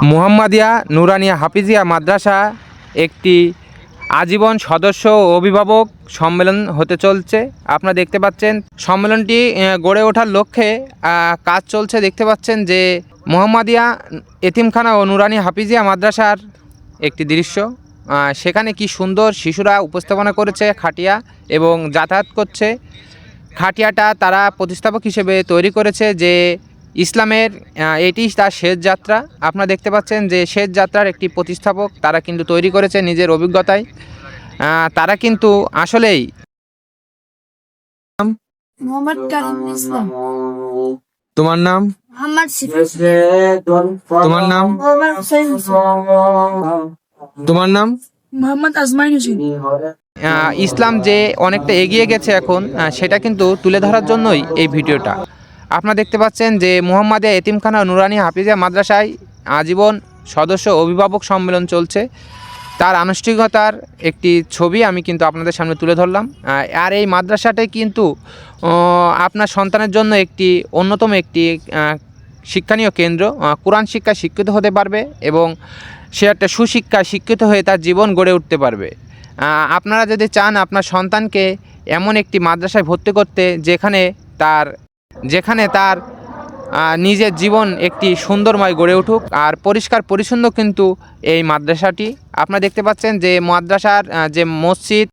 মুহাম্মাদিয়া নুরানিয়া হাফিজিয়া মাদ্রাসা একটি আজীবন সদস্য ও অভিভাবক সম্মেলন হতে চলছে। আপনারা দেখতে পাচ্ছেন, সম্মেলনটি গড়ে ওঠার লক্ষ্যে কাজ চলছে। দেখতে পাচ্ছেন যে মোহাম্মদিয়া এতিমখানা ও নুরানি হাফিজিয়া মাদ্রাসার একটি দৃশ্য। সেখানে কি সুন্দর শিশুরা উপস্থাপনা করেছে খাটিয়া এবং যাতায়াত করছে। খাটিয়াটা তারা প্রতিস্থাপক হিসেবে তৈরি করেছে যে ইসলামের এটি তার শেষ যাত্রা। আপনারা দেখতে পাচ্ছেন যে শেষ যাত্রার একটি প্রতিস্থাপক তারা কিন্তু তৈরি করেছে নিজের অভিজ্ঞতায়। আহ, তারা কিন্তু আসলেই তোমার নাম? তোমার নাম? তোমার নাম? মোহাম্মদ আজমাইন হোসেন। ইসলাম যে অনেকটা এগিয়ে গেছে এখন সেটা কিন্তু তুলে ধরার জন্যই এই ভিডিওটা। আপনারা দেখতে পাচ্ছেন যে মুহাম্মাদিয়া এতিমখানা নুরানি হাফিজা মাদ্রাসায় আজীবন সদস্য অভিভাবক সম্মেলন চলছে। তার আনুষ্ঠানিকতার একটি ছবি আমি কিন্তু আপনাদের সামনে তুলে ধরলাম। আর এই মাদ্রাসাটাই কিন্তু আপনার সন্তানের জন্য একটি অন্যতম একটি শিক্ষণীয় কেন্দ্র। কোরআন শিক্ষায় শিক্ষিত হতে পারবে এবং সে একটা সুশিক্ষায় শিক্ষিত হয়ে তার জীবন গড়ে উঠতে পারবে। আপনারা যদি চান আপনার সন্তানকে এমন একটি মাদ্রাসায় ভর্তি করতে, যেখানে তার যেখানে তার নিজের জীবন একটি সুন্দরময় গড়ে উঠুক। আর পরিষ্কার পরিচ্ছন্ন কিন্তু এই মাদ্রাসাটি। আপনারা দেখতে পাচ্ছেন যে মাদ্রাসার যে মসজিদ